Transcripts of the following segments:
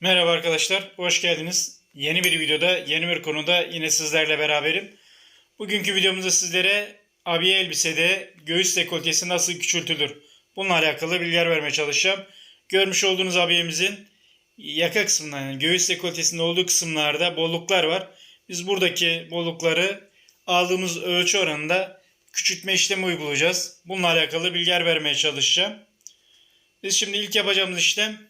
Merhaba arkadaşlar, hoş geldiniz. Yeni bir videoda, yeni bir konuda yine sizlerle beraberim. Bugünkü videomuzda sizlere abiye elbisede göğüs dekoltesi nasıl küçültülür? Bununla alakalı bilgiler vermeye çalışacağım. Görmüş olduğunuz abiyemizin yaka kısmında yani göğüs dekoltesinde olduğu kısımlarda bolluklar var. Biz buradaki bollukları aldığımız ölçü oranında küçültme işlemi uygulayacağız. Bununla alakalı bilgiler vermeye çalışacağım. Biz şimdi ilk yapacağımız işlem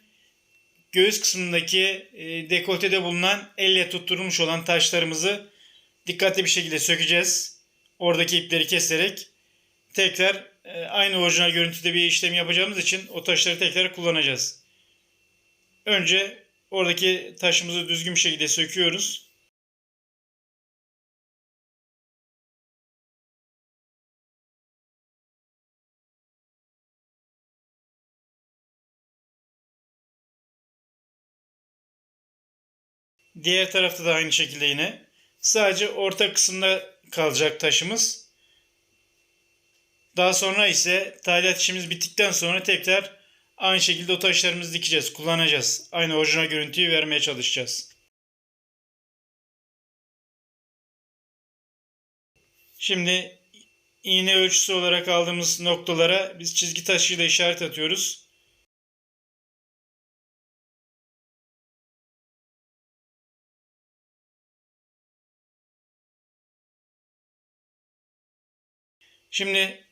göğüs kısmındaki e, dekoltede bulunan elle tutturulmuş olan taşlarımızı dikkatli bir şekilde sökeceğiz. Oradaki ipleri keserek tekrar e, aynı orijinal görüntüde bir işlem yapacağımız için o taşları tekrar kullanacağız. Önce oradaki taşımızı düzgün bir şekilde söküyoruz. Diğer tarafta da aynı şekilde yine. Sadece orta kısımda kalacak taşımız. Daha sonra ise tadilat işimiz bittikten sonra tekrar aynı şekilde o taşlarımızı dikeceğiz, kullanacağız. Aynı orijinal görüntüyü vermeye çalışacağız. Şimdi iğne ölçüsü olarak aldığımız noktalara biz çizgi taşıyla işaret atıyoruz. Şimdi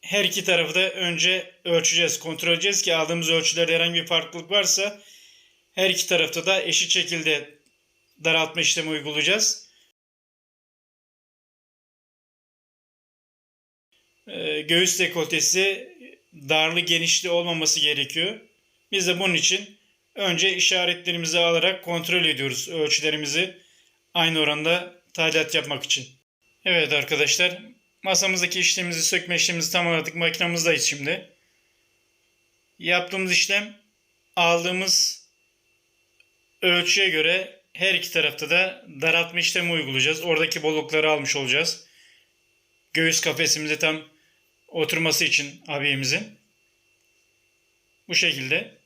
her iki tarafı da önce ölçeceğiz, kontrol edeceğiz ki aldığımız ölçülerde herhangi bir farklılık varsa her iki tarafta da eşit şekilde daraltma işlemi uygulayacağız. Ee, göğüs dekoltesi darlı genişli olmaması gerekiyor. Biz de bunun için önce işaretlerimizi alarak kontrol ediyoruz ölçülerimizi aynı oranda tadilat yapmak için. Evet arkadaşlar Masamızdaki işlemimizi sökme işlemimizi tamamladık. Makinamızdayız şimdi. Yaptığımız işlem aldığımız ölçüye göre her iki tarafta da daraltma işlemi uygulayacağız. Oradaki bollukları almış olacağız. Göğüs kafesimize tam oturması için abiyemizin. Bu şekilde.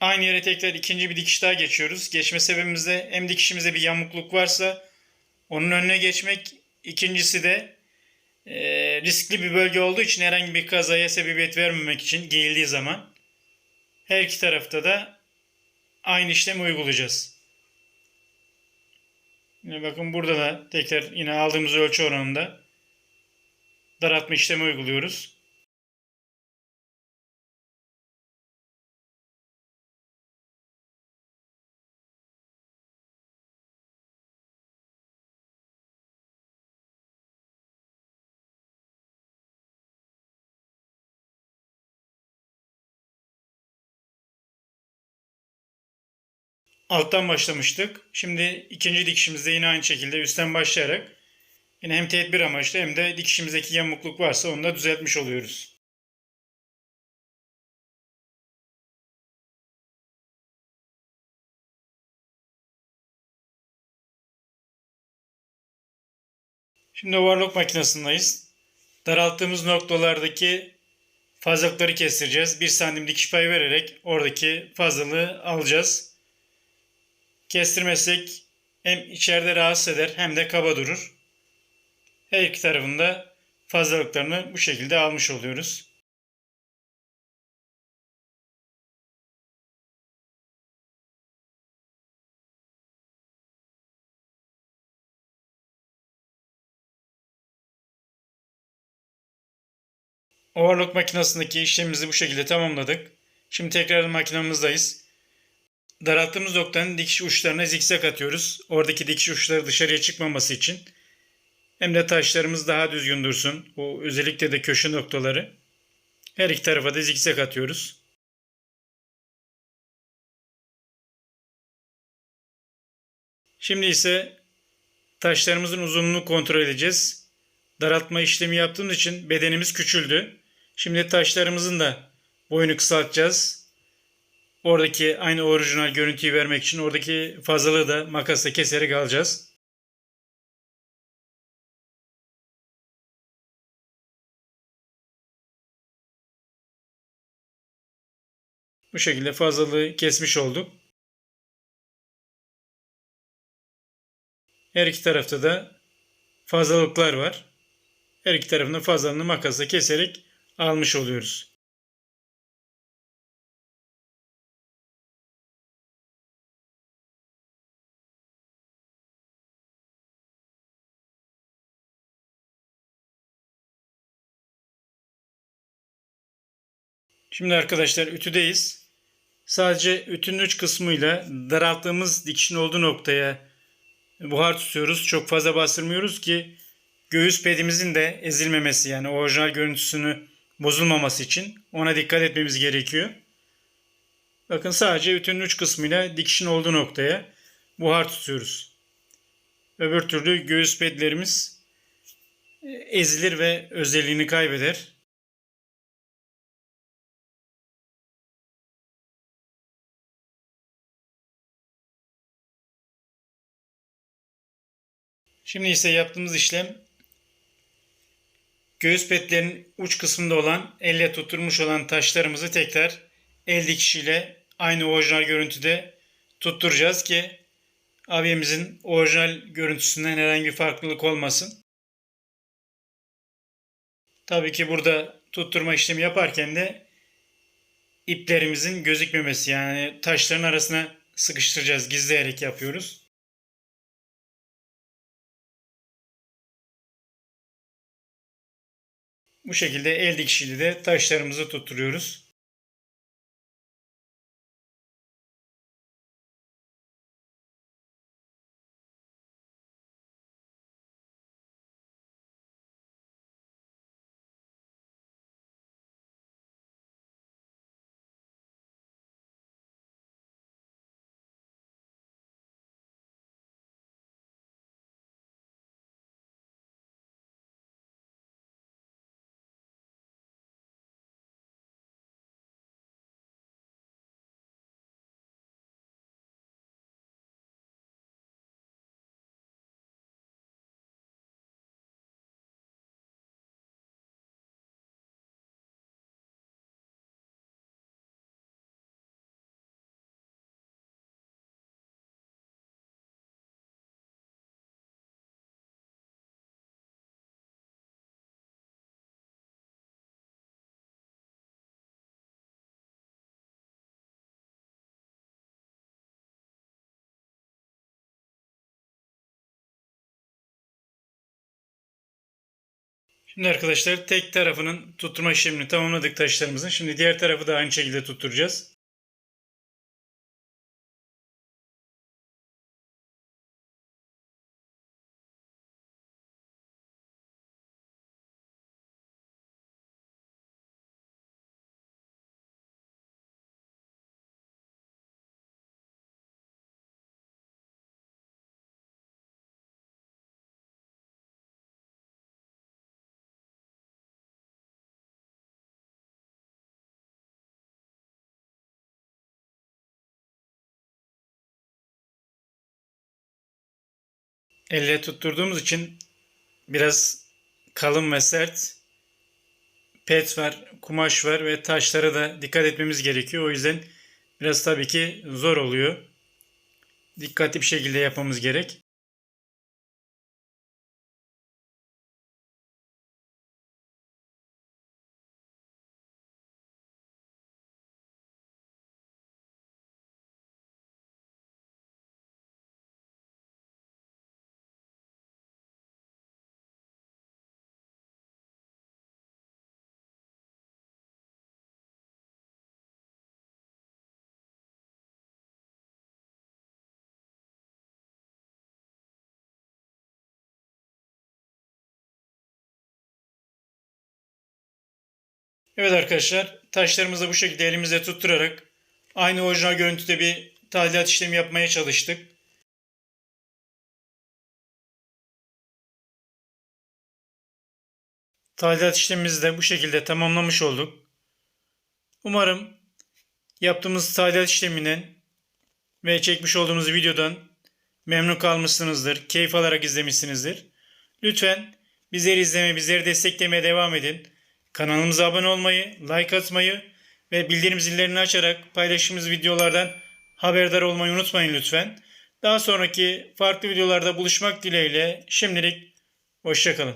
Aynı yere tekrar ikinci bir dikiş daha geçiyoruz. Geçme sebebimiz de hem dikişimizde bir yamukluk varsa onun önüne geçmek. İkincisi de e, riskli bir bölge olduğu için herhangi bir kazaya sebebiyet vermemek için giyildiği zaman her iki tarafta da aynı işlemi uygulayacağız. Yine bakın burada da tekrar yine aldığımız ölçü oranında daraltma işlemi uyguluyoruz. Alttan başlamıştık. Şimdi ikinci dikişimizde yine aynı şekilde üstten başlayarak yine hem tedbir amaçlı hem de dikişimizdeki yamukluk varsa onu da düzeltmiş oluyoruz. Şimdi overlock makinesindeyiz. Daralttığımız noktalardaki fazlalıkları kestireceğiz. 1 santim dikiş payı vererek oradaki fazlalığı alacağız. Kestirmezsek hem içeride rahatsız eder hem de kaba durur. Her iki tarafında fazlalıklarını bu şekilde almış oluyoruz. Overlock makinesindeki işlemimizi bu şekilde tamamladık. Şimdi tekrar makinamızdayız. Daralttığımız noktanın dikiş uçlarına zikzak atıyoruz. Oradaki dikiş uçları dışarıya çıkmaması için. Hem de taşlarımız daha düzgün dursun. Bu özellikle de köşe noktaları. Her iki tarafa da zikzak atıyoruz. Şimdi ise taşlarımızın uzunluğunu kontrol edeceğiz. Daraltma işlemi yaptığımız için bedenimiz küçüldü. Şimdi taşlarımızın da boyunu kısaltacağız. Oradaki aynı orijinal görüntüyü vermek için oradaki fazlalığı da makasla keserek alacağız. Bu şekilde fazlalığı kesmiş olduk. Her iki tarafta da fazlalıklar var. Her iki tarafının fazlalığını makasla keserek almış oluyoruz. Şimdi arkadaşlar ütüdeyiz. Sadece ütünün uç kısmıyla daralttığımız dikişin olduğu noktaya buhar tutuyoruz. Çok fazla bastırmıyoruz ki göğüs pedimizin de ezilmemesi yani orijinal görüntüsünü bozulmaması için ona dikkat etmemiz gerekiyor. Bakın sadece ütünün uç kısmıyla dikişin olduğu noktaya buhar tutuyoruz. Öbür türlü göğüs pedlerimiz ezilir ve özelliğini kaybeder. Şimdi ise yaptığımız işlem göğüs petlerinin uç kısmında olan elle tutturmuş olan taşlarımızı tekrar el dikişiyle aynı orijinal görüntüde tutturacağız ki abimizin orijinal görüntüsünden herhangi bir farklılık olmasın. Tabii ki burada tutturma işlemi yaparken de iplerimizin gözükmemesi yani taşların arasına sıkıştıracağız gizleyerek yapıyoruz. Bu şekilde el dikişiyle de taşlarımızı tutturuyoruz. Şimdi arkadaşlar tek tarafının tutturma işlemini tamamladık taşlarımızın. Şimdi diğer tarafı da aynı şekilde tutturacağız. Elle tutturduğumuz için biraz kalın ve sert pet var, kumaş var ve taşlara da dikkat etmemiz gerekiyor. O yüzden biraz tabii ki zor oluyor. Dikkatli bir şekilde yapmamız gerek. Evet arkadaşlar taşlarımızı bu şekilde elimizde tutturarak aynı orijinal görüntüde bir tadilat işlemi yapmaya çalıştık. Tadilat işlemimizi de bu şekilde tamamlamış olduk. Umarım yaptığımız tadilat işleminden ve çekmiş olduğumuz videodan memnun kalmışsınızdır, keyif alarak izlemişsinizdir. Lütfen bizleri izlemeye, bizleri desteklemeye devam edin. Kanalımıza abone olmayı, like atmayı ve bildirim zillerini açarak paylaştığımız videolardan haberdar olmayı unutmayın lütfen. Daha sonraki farklı videolarda buluşmak dileğiyle şimdilik hoşçakalın.